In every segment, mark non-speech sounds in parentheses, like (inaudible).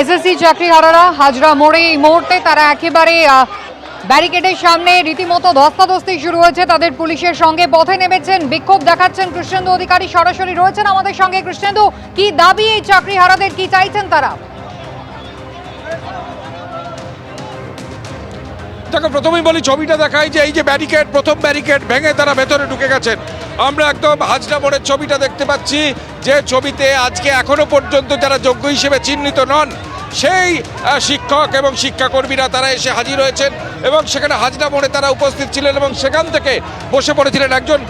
SSC চাকরিহারারা Hazra মোড়ে এই মুহূর্তে তারা একেবারে ব্যারিকেডের সামনে রীতিমতো ধস্তাধস্তি শুরু হয়েছে। তাদের পুলিশের সঙ্গে পথে নেমেছেন, বিক্ষোভ দেখাচ্ছেন কৃষ্ণেন্দু অধিকারী। সরাসরি রয়েছেন আমাদের সঙ্গে কৃষ্ণেন্দু। কি দাবি এই চাকরিহারাদের? কি চাইছেন তারা? দেখো প্রথমেই বলি ছবিটা দেখাই যে এই যে ব্যারিকেড প্রথম ব্যারিকেড ভেঙে তারা ভেতরে ঢুকে গেছেন আমরা একদম হাজরা মোড়ের ছবিটা দেখতে পাচ্ছি যে ছবিতে আজকে এখনও পর্যন্ত যারা যোগ্য হিসেবে চিহ্নিত নন সেই শিক্ষক এবং শিক্ষাকর্মীরা তারা এসে হাজির হয়েছেন এবং সেখানে হাজরা মোড়ে তারা উপস্থিত ছিলেন এবং সেখান থেকে বসে পড়েছিলেন একজন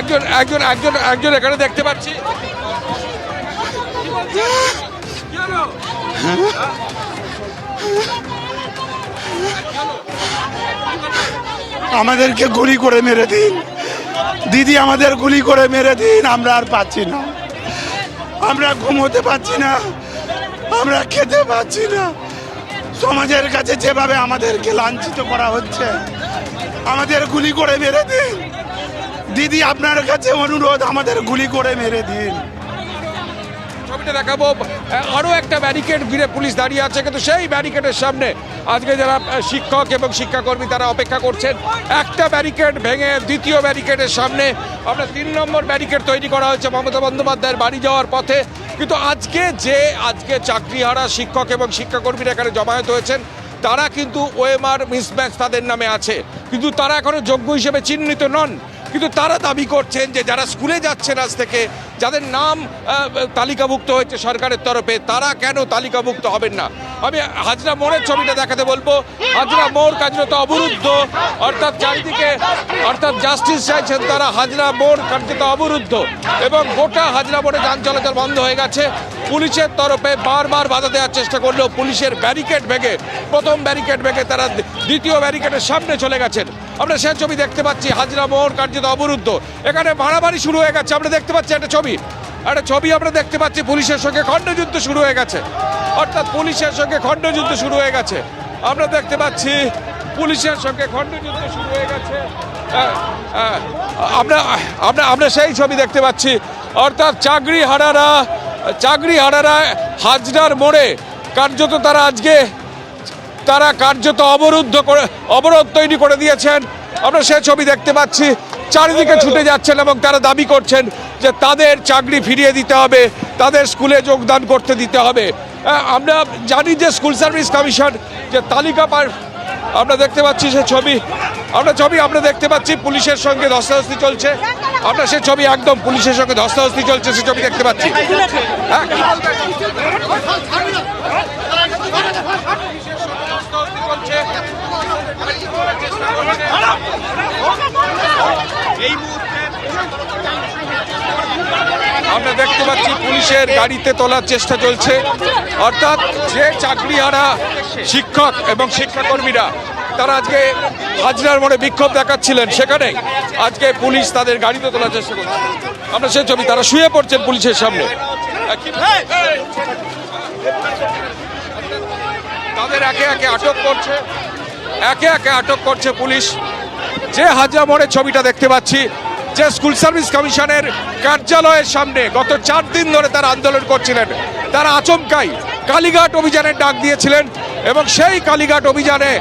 একজন একজন একজন একজন এখানে দেখতে পাচ্ছি। হলো? আমাদেরকে গুলি করে মেরে দিন। দিদি, আমাদের গুলি করে মেরে দিন। আমরা আর পাচ্ছি না। আমরা ঘুমোতে পাচ্ছি না। আমরা খেতে পাচ্ছি না। সমাজের কাছে যেভাবে আমাদেরকে লাঞ্ছিত করা হচ্ছে, আমাদের গুলি করে মেরে দিন। দিদি, আপনার কাছে অনুরোধ, আমাদের গুলি করে মেরে দিন। ছবিটা দেখাবো। আরও একটা ব্যারিকেড ঘিরে পুলিশ দাঁড়িয়ে আছে, কিন্তু সেই ব্যারিকেডের সামনে আজকে যারা শিক্ষক এবং শিক্ষাকর্মী তারা অপেক্ষা করছেন, একটা ব্যারিকেড ভেঙে দ্বিতীয় ব্যারিকেডের সামনে আমরা তিন নম্বর ব্যারিকেড তৈরি করা হয়েছে, মমতা বন্দ্যোপাধ্যায়ের বাড়ি যাওয়ার পথে। কিন্তু আজকে যে, আজকে চাকরিহারা শিক্ষক এবং শিক্ষাকর্মীরা এখানে জমায়েত হয়েছেন, তারা কিন্তু ওএমআর মিসম্যাচ তাদের নামে আছে। কিন্তু তারা এখনও যোগ্য হিসেবে চিহ্নিত নন। কিন্তু তারা দাবি করছেন যে যারা স্কুলে যাচ্ছেন আজ থেকে, যাদের নাম তালিকাভুক্ত হয়েছে সরকারের তরফে, তারা কেন তালিকাভুক্ত হবেন না? আমি হাজরা মোড়ের ছবিটা দেখাতে বলব। হাজরা মোড় কার্যত অবরুদ্ধ। অর্থাৎ চারিদিকে, অর্থাৎ জাস্টিস চাইছেন তারা, হাজরা মোড় কার্যত অবরুদ্ধ। এবং গোটা হাজরা মোড়ে যান চলাচল বন্ধ হয়ে গেছে। পুলিশের তরফে বারবার বাধা দেওয়ার চেষ্টা করলেও পুলিশের ব্যারিকেড ভেঙে, প্রথম ব্যারিকেড ভেঙে তারা দ্বিতীয় ব্যারিকেডের সামনে চলে গেছেন। আমরা সে ছবি দেখতে পাচ্ছি, হাজরা মোড়, কার্যত অবরুদ্ধ। এখানে মারামারি শুরু হয়ে গেছে, আমরা দেখতে পাচ্ছি একটা ছবি। একটা ছবি আমরা দেখতে পাচ্ছি, পুলিশের সঙ্গে খণ্ডযুদ্ধ শুরু হয়ে গেছে। অর্থাৎ পুলিশের সঙ্গে খণ্ডযুদ্ধ শুরু হয়ে গেছে। আমরা দেখতে পাচ্ছি, পুলিশের সঙ্গে খণ্ডযুদ্ধ শুরু হয়ে গেছে। আমরা আমরা আমরা সেই ছবি দেখতে পাচ্ছি। অর্থাৎ চাকরি হারারা চাকরি হারারা হাজরার মোড়ে, কার্যত তারা আজকে তারা কার্যত অবরুদ্ধ করে, অবরোধ তৈরি করে দিয়েছেন। আমরা সে ছবি দেখতে পাচ্ছি। চারিদিকে ছুটে যাচ্ছেন এবং তারা দাবি করছেন যে তাদের চাকরি ফিরিয়ে দিতে হবে, তাদের স্কুলে যোগদান করতে দিতে হবে। আমরা জানি যে স্কুল সার্ভিস কমিশন যে তালিকা পার আমরা দেখতে পাচ্ছি সে ছবি। আমরা ছবি আমরা দেখতে পাচ্ছি, পুলিশের সঙ্গে ধস্তাধস্তি চলছে। আমরা সে ছবি একদম পুলিশের সঙ্গে ধস্তাধস্তি চলছে, সে ছবি দেখতে পাচ্ছি। হ্যাঁ? আমরা দেখতে পাচ্ছি পুলিশের গাড়িতে তোলার চেষ্টা চলছে। অর্থাৎ যে চাকরিহারা শিক্ষক এবং শিক্ষাকর্মীরা, তারা আজকে হাজরার মোড়ে বিক্ষোভ দেখাচ্ছিলেন। সেখানে আজকে পুলিশ তাদের গাড়িতে তোলার চেষ্টা করছে। আমরা সে ছবি, তারা শুয়ে পড়ছেন পুলিশের সামনে। তাদের একে একে আটক করছে। একে একে আটক করছে পুলিশ। যে হাজরা মোড়ের ছবিটা দেখতে পাচ্ছি, যে স্কুল সার্ভিস কমিশনের কার্যালয়ের সামনে গত চার দিন ধরে তারা আন্দোলন করছিলেন। তারা আচমকাই কালীঘাট অভিযানের ডাক দিয়েছিলেন এবং সেই কালীঘাট অভিযানে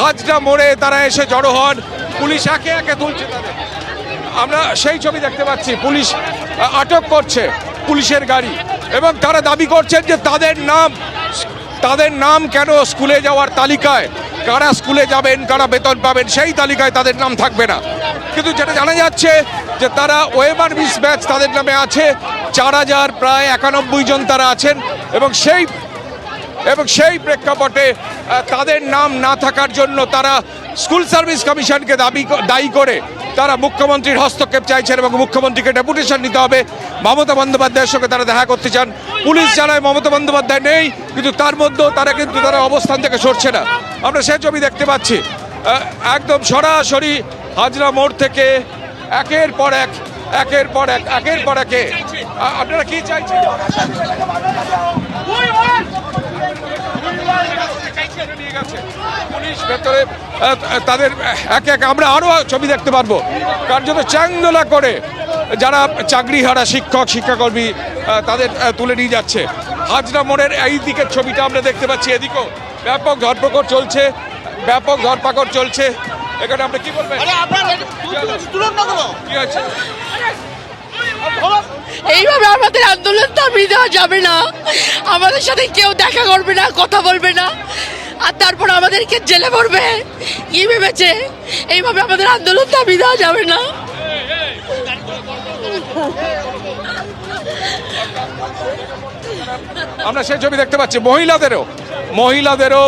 হাজরা মোড়ে তারা এসে জড়ো হন। পুলিশ একে একে তুলছে তাদের। আমরা সেই ছবি দেখতে পাচ্ছি, পুলিশ আটক করছে পুলিশের গাড়ি এবং তারা দাবি করছেন যে তাদের নাম তাদের নাম কেন স্কুলে যাওয়ার তালিকায়? কারা স্কুলে যাবেন, কারা বেতন পাবেন, সেই তালিকায় তাদের নাম থাকবে না। কিন্তু যেটা জানা যাচ্ছে যে তারা ওয়েবার মিস ব্যাচ তাদের নামে আছে। চার হাজার প্রায় একানব্বই জন তারা আছেন এবং সেই এবং সেই প্রেক্ষাপটে তাদের নাম না থাকার জন্য তারা স্কুল সার্ভিস কমিশনকে দাবি দায়ী করে। তারা মুখ্যমন্ত্রীর হস্তক্ষেপ চাইছেন এবং মুখ্যমন্ত্রীকে ডেপুটেশন নিতে হবে। মমতা বন্দ্যোপাধ্যায়ের সঙ্গে তারা দেখা করতে চান। পুলিশ জানায় মমতা বন্দ্যোপাধ্যায় নেই, কিন্তু তার মধ্যেও তারা কিন্তু তারা অবস্থান থেকে সরছে না। আমরা সে ছবি দেখতে পাচ্ছি। একদম সরাসরি হাজরা মোড় থেকে একের পর এক, একের পর এক, একের পর একে। আপনারা কি চাইছেন? নিয়ে গেছে। পুলিশ ভেতরে তাদের একে একে আমরা আরও ছবি দেখতে পারব। কার্যত চ্যাংদোলা করে যারা চাকরিহারা শিক্ষক শিক্ষাকর্মী তাদের তুলে নিয়ে যাচ্ছে। হাজরা মোড়ের এই দিকের ছবিটা আমরা দেখতে পাচ্ছি এদিকেও। ব্যাপক ধরপকড় চলছে ব্যাপক ধরপাকড় চলছে। এখানে আমরা কি বলবেন? কি আছে? এইভাবে আমাদের আন্দোলন থামিয়ে দেওয়া যাবে না। আমাদের সাথে কেউ দেখা করবে না কথা বলবে না। আর তারপর আমাদেরকে জেলে পড়বে। কি ভেবেছে? এইভাবে আমাদের আন্দোলন দাবি দেওয়া যাবে না। আমরা সেই ছবি দেখতে পাচ্ছি। মহিলাদেরও মহিলাদেরও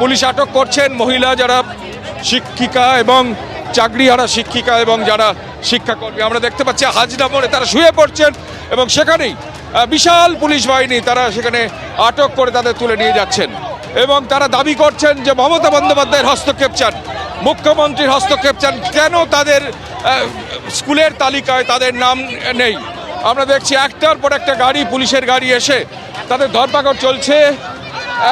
পুলিশ আটক করছেন। মহিলা যারা শিক্ষিকা এবং চাকরি চাকরিহারা শিক্ষিকা এবং যারা শিক্ষাকর্মী, আমরা দেখতে পাচ্ছি হাজরা মোড়ে তারা শুয়ে পড়ছেন এবং সেখানেই বিশাল পুলিশ বাহিনী তারা সেখানে আটক করে তাদের তুলে নিয়ে যাচ্ছেন। এবং তারা দাবি করছেন যে মমতা বন্দ্যোপাধ্যায়ের হস্তক্ষেপ চান, মুখ্যমন্ত্রীর হস্তক্ষেপ চান, কেন তাদের স্কুলের তালিকায় তাদের নাম নেই? আমরা দেখছি একটার পর একটা গাড়ি, পুলিশের গাড়ি এসে তাদের ধরপাকড় চলছে।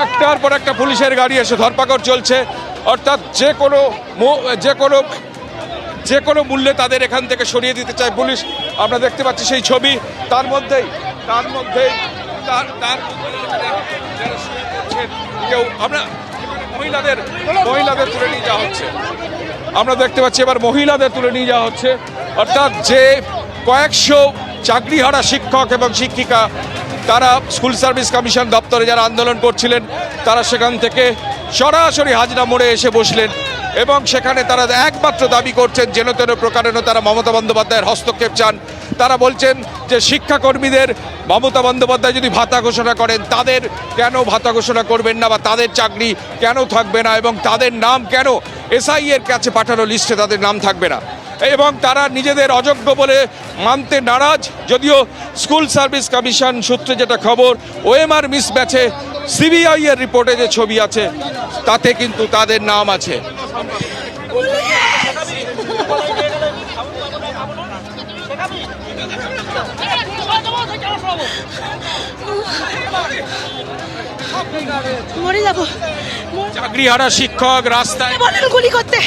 একটার পর একটা পুলিশের গাড়ি এসে ধরপাকড় চলছে। অর্থাৎ যে কোনো যে কোনো যে কোনো মূল্যে তাদের এখান থেকে সরিয়ে দিতে চায় পুলিশ। আমরা দেখতে পাচ্ছি সেই ছবি, তার মধ্যেই তার মধ্যেই, তার তার শুয়ে কেউ আমরা মহিলাদের মহিলাদের তুলে নিয়ে যাওয়া হচ্ছে। আমরা দেখতে পাচ্ছি এবার মহিলাদের তুলে নিয়ে যাওয়া হচ্ছে। অর্থাৎ যে কয়েকশো চাকরিহারা শিক্ষক এবং শিক্ষিকা, তারা স্কুল সার্ভিস কমিশন দপ্তরে যারা আন্দোলন করছিলেন, তারা সেখান থেকে সরাসরি হাজরা মোড়ে এসে বসলেন এবং সেখানে তারা একমাত্র দাবি করছেন, যেন তেন প্রকারেণ তারা মমতা বন্দ্যোপাধ্যায়ের হস্তক্ষেপ চান। তারা বলছেন যে শিক্ষাকর্মীদের মমতা বন্দ্যোপাধ্যায় যদি ভাতা ঘোষণা করেন, তাদের কেন ভাতা ঘোষণা করবেন না বা তাদের চাকরি কেন থাকবে না এবং তাদের নাম কেন এসআই এর কাছে পাঠানো লিস্টে তাদের নাম থাকবে না? এবং তারা নিজেদের অযোগ্য বলে মানতে নারাজ, যদিও স্কুল সার্ভিস কমিশন সূত্রে যেটা খবর, ওএমআর মিস ব্যাচে সিবিআই এর রিপোর্টে যে ছবি আছে, তাতে কিন্তু তাদের নাম আছে। মরে যাব। চাকরিহারা শিক্ষক রাস্তায় বলেন গুলি করতে?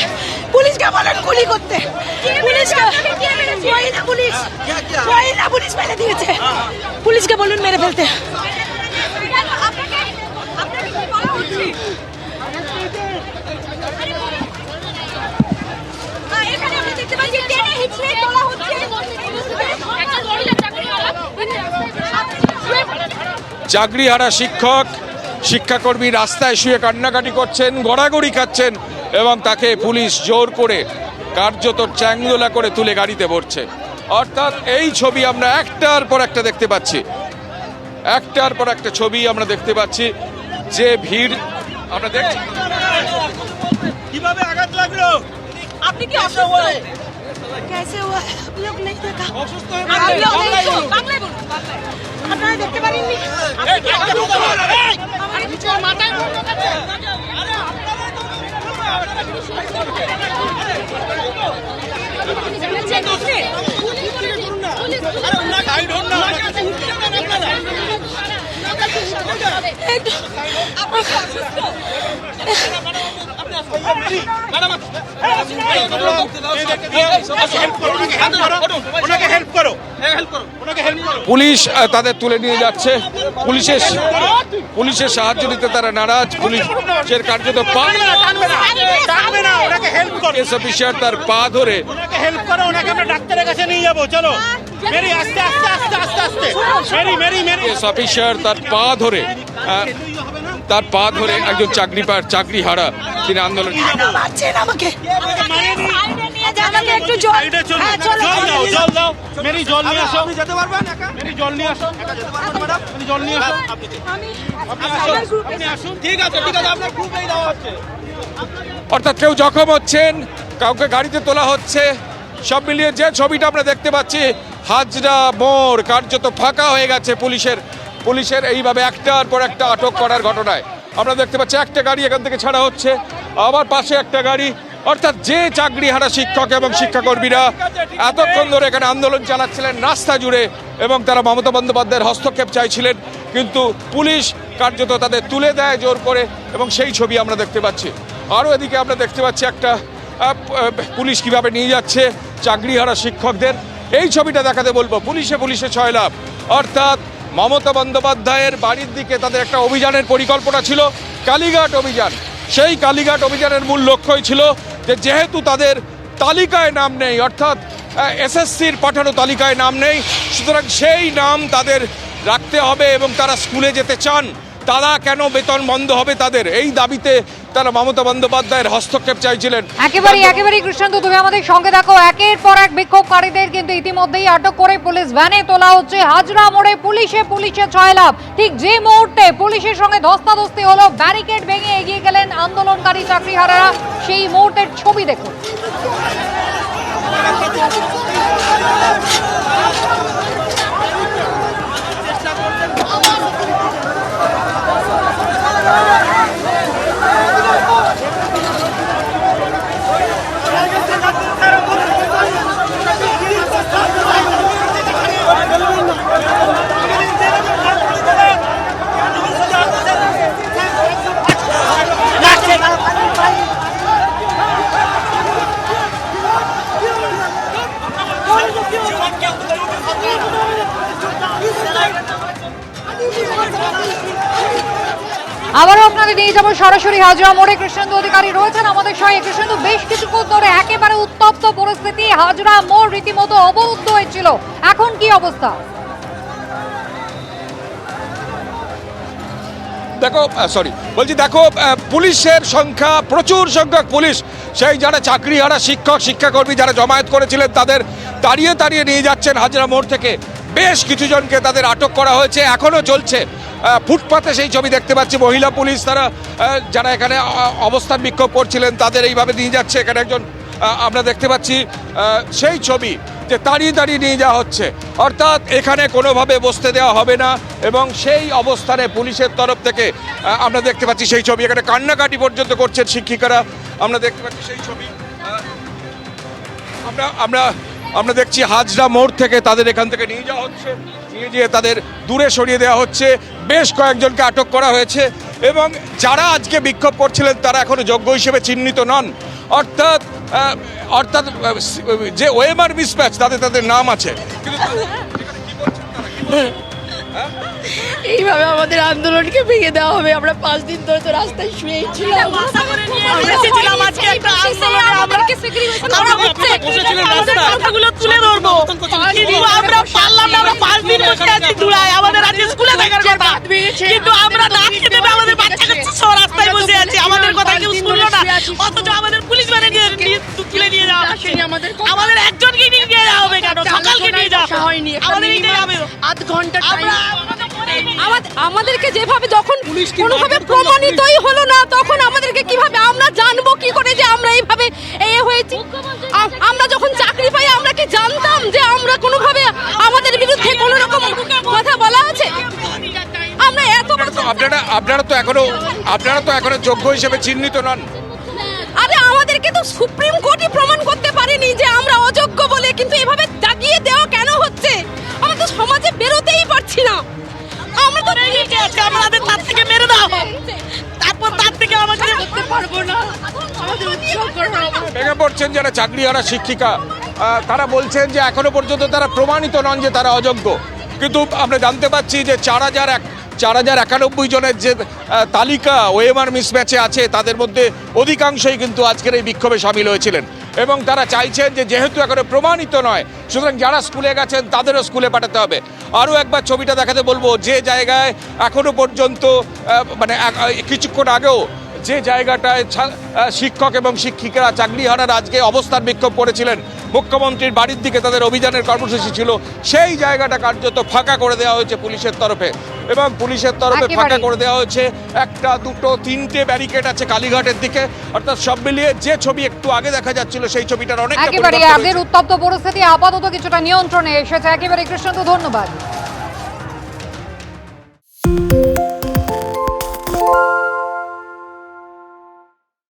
পুলিশকে বলেন গুলি করতে। পুলিশকে মহিলা পুলিশ। মহিলা পুলিশ মেরে দিয়েছে। পুলিশকে বলুন মেরে ফেলতে। দেখতে পাচ্ছি টেনে হিচড়ে তোলা হচ্ছে? একটা মহিলা চাকরিওয়ালা। চাকরিহারা শিক্ষক শিক্ষাকর্মী রাস্তায় শুয়ে কান্নাকাটি করছেন গড়াগড়ি খাচ্ছেন এবং তাকে পুলিশ জোর করে কার্যত চ্যাংদোলা করে তুলে গাড়িতে ভরছে অর্থাৎ এই ছবি আমরা একটার পর একটা দেখতে পাচ্ছি একটার পর একটা ছবি আমরা দেখতে পাচ্ছি যে ভিড় আমরা দেখছি কিভাবে আঘাত লাগলো আপনি কি অসুস্থ कैसे हुआ है? आप लोग नहीं देखा অসুস্থ হয়ে आप लोग नहीं বাংলায় देखा? বলুন ওনাকে হেল্প করো হেল্প করো পুলিশ তাদের তুলে নিয়ে যাচ্ছে। পুলিশের পুলিশের সাহায্য নিতে তারা নারাজ। পুলিশের কার্যত পা অফিসার তার পা ধরে হেল্প করো ওনাকে আমরা ডাক্তারের কাছে নিয়ে যাব। চলো। মেরি আস্তে আস্তে আস্তে আস্তে আস্তে। মেরি মেরি মেরি। পুলিশ অফিসার তার পা ধরে তার পা ধরে একজন চাকরি পা চাকরি হারা তিনি আন্দোলন আমাকে। আমাকে একটু জল সাইডে চলো হ্যাঁ, চলো জল দাও জল দাও মেরি জল নিয়ে আসো। আপনি যেতে পারবেন একা? মেরি জল নিয়ে আসো। মেরি জল নিয়ে আসো। আমি আপনি আসুন। ঠিক আছে ঠিক আছে আপনার গ্রুপেই দেওয়া হচ্ছে। অর্থাৎ কেউ জখম হচ্ছেন কাউকে গাড়িতে তোলা হচ্ছে সব মিলিয়ে যে ছবিটা আমরা দেখতে পাচ্ছি হাজরা মোড় কার্যত ফাঁকা হয়ে গেছে পুলিশের পুলিশের এইভাবে একটার পর একটা আটক করার ঘটনায়। আমরা দেখতে পাচ্ছি একটা গাড়ি এখান থেকে ছাড়া হচ্ছে আবার পাশে একটা গাড়ি অর্থাৎ যে চাকরিহারা শিক্ষক এবং শিক্ষাকর্মীরা এতক্ষণ ধরে এখানে আন্দোলন চালাচ্ছিলেন, রাস্তা জুড়ে, এবং তারা মমতা বন্দ্যোপাধ্যায়ের হস্তক্ষেপ চাইছিলেন, কিন্তু পুলিশ কার্যত তাদের তুলে দেয় জোর করে, এবং সেই ছবি আমরা দেখতে পাচ্ছি। আরও এদিকে আমরা দেখতে পাচ্ছি একটা পুলিশ কীভাবে নিয়ে যাচ্ছে চাকরিহারা শিক্ষকদের, এই ছবিটা দেখাতে বলব, পুলিশে পুলিশে ছয় লাভ। অর্থাৎ মমতা বন্দ্যোপাধ্যায়ের বাড়ির দিকে তাদের একটা অভিযানের পরিকল্পনা ছিল, কালীঘাট অভিযান। সেই কালীঘাট অভিযানের মূল লক্ষ্যই ছিল যে যেহেতু তাদের তালিকায় নাম নেই, অর্থাৎ এসএসসির পাঠানো তালিকায় নাম নেই, সুতরাং সেই নাম তাদের রাখতে হবে এবং তারা স্কুলে যেতে চান। তারা কেন বেতন বন্ধ হবে তাদের? এই দাবিতে তারা মমতা বন্দ্যোপাধ্যায়ের হস্তক্ষেপ চাইছিলেন। একেবারেই একেবারেই কৃষ্ণান্ত তুমি আমাদের সঙ্গে দেখো একের পর এক বিক্ষোভকারীদের কিন্তু ইতিমধ্যেই আটক করে পুলিশ ভ্যানে তোলা হচ্ছে। হাজরা মোড়ে পুলিশে পুলিশে ছয় লাভ। ঠিক যে মুহূর্তে পুলিশের সঙ্গে ধস্তাধস্তি হলো ব্যারিকেড ভেঙে এগিয়ে গেলেন আন্দোলনকারী চাকরিহারারা। সেই মুহূর্তের ছবি দেখুন। সরাসরি হাজরা মোড়ে কৃষ্ণেন্দু অধিকারী রয়েছেন। আমাদের সঙ্গে কৃষ্ণেন্দু বেশ কিছুক্ষণ ধরে একেবারে উত্তপ্ত পরিস্থিতি। হাজরা মোড় রীতিমতো অবরুদ্ধ হয়েছিল। এখন কি অবস্থা? দেখো সরি বলছি দেখো পুলিশের সংখ্যা, প্রচুর সংখ্যক পুলিশ। সেই যারা চাকরিহারা শিক্ষক, শিক্ষাকর্মী যারা জমায়েত করেছিলেন, তাদের তাড়িয়ে তাড়িয়ে নিয়ে যাচ্ছেন হাজরা মোড় থেকে। বেশ কিছু জনকে তাদের আটক করা হয়েছে এখনও চলছে। ফুটপাতে সেই ছবি দেখতে পাচ্ছি, মহিলা পুলিশ তারা যারা এখানে অবস্থান বিক্ষোভ করছিলেন, তাদের এইভাবে নিয়ে যাচ্ছে। এখানে একজন আমরা দেখতে পাচ্ছি সেই ছবি যে তাড়িয়ে তাড়িয়ে নিয়ে যাওয়া হচ্ছে। অর্থাৎ এখানে কোনোভাবে বসতে দেওয়া হবে না এবং সেই অবস্থানে পুলিশের তরফ থেকে আমরা দেখতে পাচ্ছি সেই ছবি। এখানে কান্নাকাটি পর্যন্ত করছেন শিক্ষিকারা। আমরা দেখতে পাচ্ছি সেই ছবি আমরা আমরা আমরা দেখছি হাজরা মোড় থেকে তাদের এখান থেকে নিয়ে যাওয়া হচ্ছে। নিয়ে গিয়ে তাদের দূরে সরিয়ে দেওয়া হচ্ছে। বেশ কয়েকজনকে আটক করা হয়েছে এবং যারা আজকে বিক্ষোভ করছিলেন, তারা এখনও যোগ্য হিসেবে চিহ্নিত নন। অর্থাৎ অর্থাৎ যে ওয়েমার মিসম্যাচ তাদের তাদের নাম আছে। কিন্তু (laughs) বলছেন? এইভাবে আমাদের আন্দোলনকে ভেঙে দেওয়া হবে। আমরা পাঁচ দিন ধরে তো রাস্তায় শুয়েই ছিলাম আমাদের আমাদের কথা। কেউ শুনলো না। অথচ পুলিশ মানে একজনকে নিয়ে যাওয়া হবে। কেন? সকালকে বসা হয়নি আমাদের আধ ঘণ্টা টাইম আমাদেরকে যেভাবে যখন কোনোভাবে প্রমাণিতই হলো না তখন আমাদেরকে কীভাবে আমরা জানব কি করে যে আমরা এইভাবে এ হয়েছি? আমরা যখন চাকরি পাই আমরা কি জানতাম যে আমরা কোনোভাবে আমাদের বিরুদ্ধে কোনো রকম কথা বলা আছে? আমরা এত আপনারা আপনারা তো এখনও আপনারা তো এখনও যোগ্য হিসেবে চিহ্নিত নন। আরে আমাদেরকে তো সুপ্রিম কোর্টই প্রমাণ করতে পারেনি যে আমরা অযোগ্য বলে কিন্তু এভাবে দাগিয়ে দেওয়া কেন হচ্ছে? আমরা তো সমাজে বেরোতেই পারছি না। আমরা তো আজকে আমাদের তার থেকে মেরে দাও। তারপর তার থেকে আমাদের করতে পারব না। আমাদের উৎসব করব না ভেঙে পড়ছেন যারা চাকরিহারা শিক্ষিকা তারা বলছেন যে এখনও পর্যন্ত তারা প্রমাণিত নন যে তারা অযোগ্য। কিন্তু আমরা জানতে পাচ্ছি যে চার হাজার এক চার হাজার একানব্বই জনের যে তালিকা ওএমআর মিসম্যাচে আছে তাদের মধ্যে অধিকাংশই কিন্তু আজকের এই বিক্ষোভে সামিল হয়েছিলেন। এবং তারা চাইছেন যে যেহেতু এখনও প্রমাণিত নয়, সুতরাং যারা স্কুলে গেছেন তাদেরও স্কুলে পাঠাতে হবে। আরও একবার ছবিটা দেখাতে বলব, যে জায়গায় এখনও পর্যন্ত মানে কিছুক্ষণ আগেও যে জায়গাটায় শিক্ষক এবং শিক্ষিকারা চাকরিহারার আজকে অবস্থান বিক্ষোভ করেছিলেন, মুখ্যমন্ত্রীর বাড়ির দিকে তাদের অভিযানের কর্মসূচি ছিল, সেই জায়গাটা কার্যত ফাঁকা করে দেওয়া হয়েছে পুলিশের তরফে। এবং পুলিশের তরফে ফাঁকা করে দেওয়া হয়েছে। একটা দুটো তিনটে ব্যারিকেড আছে কালীঘাটের দিকে। অর্থাৎ সব মিলিয়ে যে ছবি একটু আগে দেখা যাচ্ছিল সেই ছবিটার অনেক একেবারে আগের উত্তপ্ত পরিস্থিতি আপাতত কিছুটা নিয়ন্ত্রণে এসেছে। একেবারে কৃষ্ণ ধন্যবাদ।